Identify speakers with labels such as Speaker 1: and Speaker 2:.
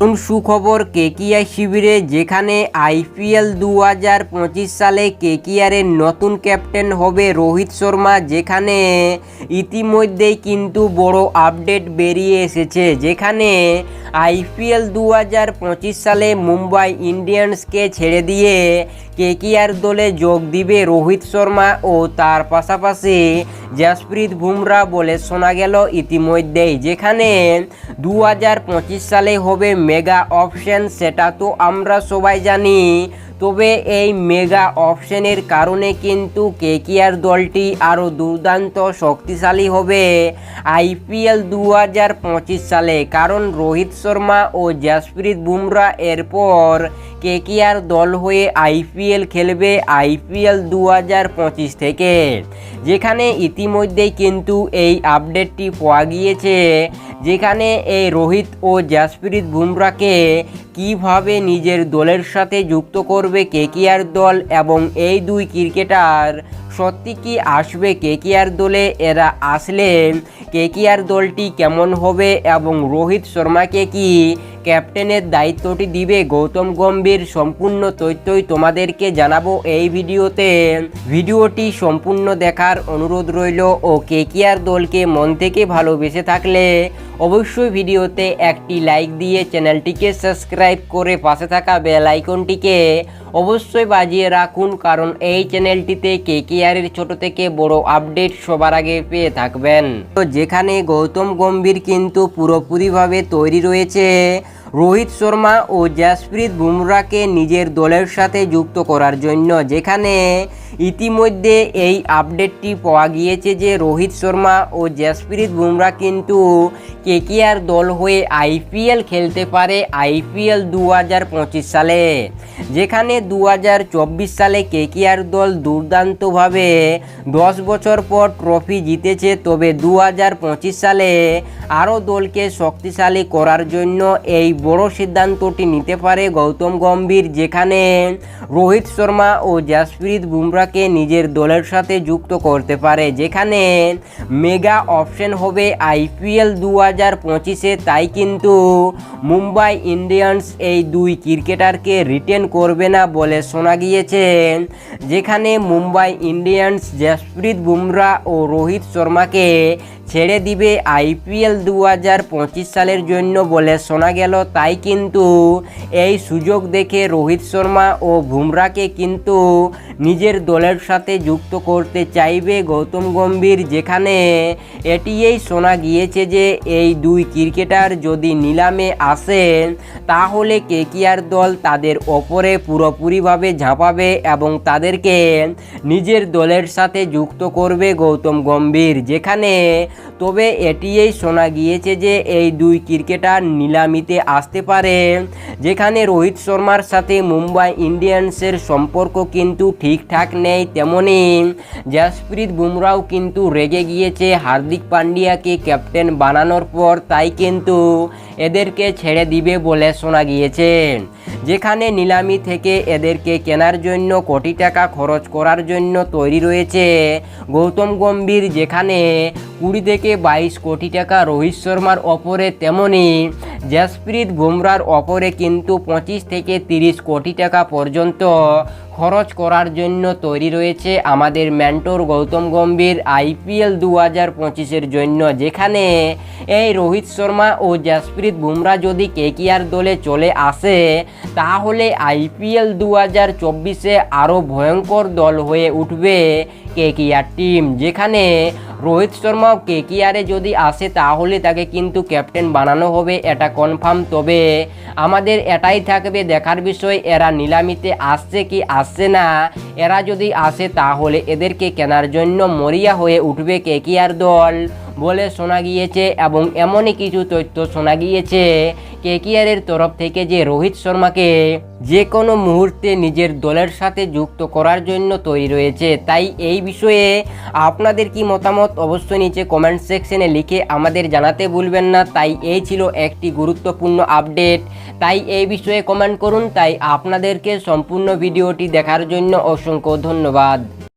Speaker 1: নতুন সুখবর কেকিআর শিবিরে, যেখানে আইপিএল দু হাজার পঁচিশ সালে কেকিআরের নতুন ক্যাপ্টেন হবে রোহিত শর্মা, যেখানে ইতিমধ্যেই কিন্তু বড় আপডেট বেরিয়ে এসেছে। যেখানে আইপিএল দু হাজার পঁচিশ সালে মুম্বাই ইন্ডিয়ান্সকে ছেড়ে দিয়ে কেকিআর দলে যোগ দিবে রোহিত শর্মা ও তার পাশাপাশি জাসপ্রীত বুমরা বলে শোনা গেল ইতিমধ্যেই, যেখানে দু হাজার পঁচিশ সালে হবে মেগা অপশন, সেটা তো আমরা সবাই জানি। তবে এই মেগা অপশনের কারণে কিন্তু কেকিআর দলটি আরও দুর্দান্ত শক্তিশালী হবে আইপিএল দু হাজার পঁচিশ সালে। কারণ রোহিত শর্মা ও জাসপ্রীত বুমরা এরপর কেকিআর দল হয়ে আইপিএল খেলবে আইপিএল দু হাজার পঁচিশ থেকে। যেখানে ইতিমধ্যেই কিন্তু এই আপডেটটি পাওয়া গিয়েছে যেখানে এই রোহিত ও জাসপ্রীত বুমরাকে কীভাবে নিজের দলের সাথে যুক্ত করবে কেকিআর দল এবং এই দুই ক্রিকেটার, সত্যি কি আসবে কেকিআর দলে? এরা আসলে কেকিআর দলটি কেমন হবে এবং রোহিত শর্মাকে কি ক্যাপ্টেনের দায়িত্বটি দিবে? গৌতম গম্ভীর, সম্পূর্ণ তথ্যই তোমাদেরকে জানাব এই ভিডিওতে। ভিডিওটি সম্পূর্ণ দেখার অনুরোধ রইল ও কেকিআর দলকে মন থেকে ভালোবেসে থাকলে অবশ্যই ভিডিওতে একটি লাইক দিয়ে চ্যানেলটিকে সাবস্ক্রাইব করে পাশে থাকা বেল আইকনটিকে অবশ্যই বাজিয়ে রাখুন, কারণ এই চ্যানেলটিতে কে কেয়ারের ছোট থেকে বড় আপডেট সবার আগে পেয়ে থাকবেন। তো যেখানে গৌতম গম্ভীর কিন্তু পুরোপুরিভাবে তৈরি রয়েছে রোহিত শর্মা ও জাসপ্রীত বুমরাকে নিজের দলের সাথে যুক্ত করার জন্য, যেখানে ইতিমধ্যে এই আপডেটটি পাওয়া গিয়েছে যে রোহিত শর্মা ও জাসপ্রীত বুমরা কিন্তু কেকেআর দল হয়ে আইপিএল খেলতে পারে আইপিএল দু হাজার পঁচিশ সালে, যেখানে দু হাজার চব্বিশ সালে কেকেআর দল দুর্দান্তভাবে দশ বছর পর ট্রফি জিতেছে। তবে দু হাজার পঁচিশ সালে আরও দলকে শক্তিশালী করার জন্য এই বড় সিদ্ধান্তটি নিতে পারে গৌতম গম্ভীর, যেখানে রোহিত শর্মা ও জাসপ্রীত বুমরাকে নিজের দলের সাথে যুক্ত করতে পারে, যেখানে মেগা অপশন হবে আইপিএল দু হাজার পঁচিশে। তাই কিন্তু মুম্বাই ইন্ডিয়ান্স এই দুই ক্রিকেটারকে রিটেন করবে না বলে শোনা গিয়েছে, যেখানে মুম্বাই ইন্ডিয়ান্স জাসপ্রীত বুমরা ও রোহিত শর্মাকে ছেড়ে দিবে আইপিএল দু হাজার পঁচিশ সালের জন্য বলে শোনা গেল। তাই কিন্তু এই সুযোগ দেখে রোহিত শর্মা ও বুমরাকে কিন্তু নিজের দলের সাথে যুক্ত করতে চাইবে গৌতম গম্ভীর, যেখানে এটিই শোনা গিয়েছে যে এই দুই ক্রিকেটার যদি নিলামে আসেন, তাহলে কেকিআর দল তাদের ওপরে পুরোপুরিভাবে ঝাঁপাবে এবং তাদেরকে নিজের দলের সাথে যুক্ত করবে গৌতম গম্ভীর, যেখানে তবে এটিই শোনা গিয়েছে যে এই দুই ক্রিকেটার নিলামিতে আসতে পারে। যেখানে রোহিত শর্মার সাথে মুম্বাই ইন্ডিয়ান্সের সম্পর্ক কিন্তু ঠিকঠাক নেই তেমনি। জাসপ্রীত বুমরাও কিন্তু রেগে গিয়েছে হার্দিক পান্ডিয়াকে ক্যাপ্টেন বানানোর পর, তাই কিন্তু এদেরকে ছেড়ে দিবে বলে শোনা গিয়েছে। যেখানে নিলামি থেকে এদেরকে কেনার জন্য কোটি টাকা খরচ করার জন্য তৈরি রয়েছে গৌতম গম্ভীর, যেখানে কুড়ি থেকে বাইশ কোটি টাকা রোহিত শর্মার ওপরে তেমনি জাসপ্রীত বুমরার ওপরে কিন্তু পঁচিশ থেকে তিরিশ কোটি টাকা পর্যন্ত খরচ করার জন্য তৈরি রয়েছে আমাদের ম্যান্টোর গৌতম গম্ভীর আইপিএল দু হাজার পঁচিশের জন্য, যেখানে এই রোহিত শর্মা ও জাসপ্রীত বুমরা যদি কেকিআর দলে চলে আসে, তাহলে আইপিএল দু হাজার চব্বিশে আরও ভয়ঙ্কর দল হয়ে উঠবে কেকিআর টিম, যেখানে রোহিত শর্মা কেকিআরে যদি আসে, তাহলে তাকে কিন্তু ক্যাপ্টেন বানানো হবে, এটা কনফার্ম। তবে আমাদের এটাই থাকবে দেখার বিষয়, এরা নিলামিতে আসছে কি আসছে না। এরা যদি আসে তাহলে এদেরকে কেনার জন্য মরিয়া হয়ে উঠবে কেকিয়ার দল? বলে শোনা গিয়েছে এবং এমনই কিছু তথ্য শোনা গিয়েছে। কেকিআরের তরফ থেকে যে রোহিত শর্মাকে যে কোনো মুহূর্তে নিজের দলের সাথে যুক্ত করার জন্য তৈরি রয়েছে, তাই এই বিষয়ে আপনাদের কি মতামত অবশ্যই নিচে কমেন্ট সেকশনে লিখে আমাদের জানাতে ভুলবেন না। তাই এই ছিল একটি গুরুত্বপূর্ণ আপডেট তাই এই বিষয়ে কমেন্ট করুন। তাই আপনাদেরকে সম্পূর্ণ ভিডিওটি দেখার জন্য অসংখ্য ধন্যবাদ।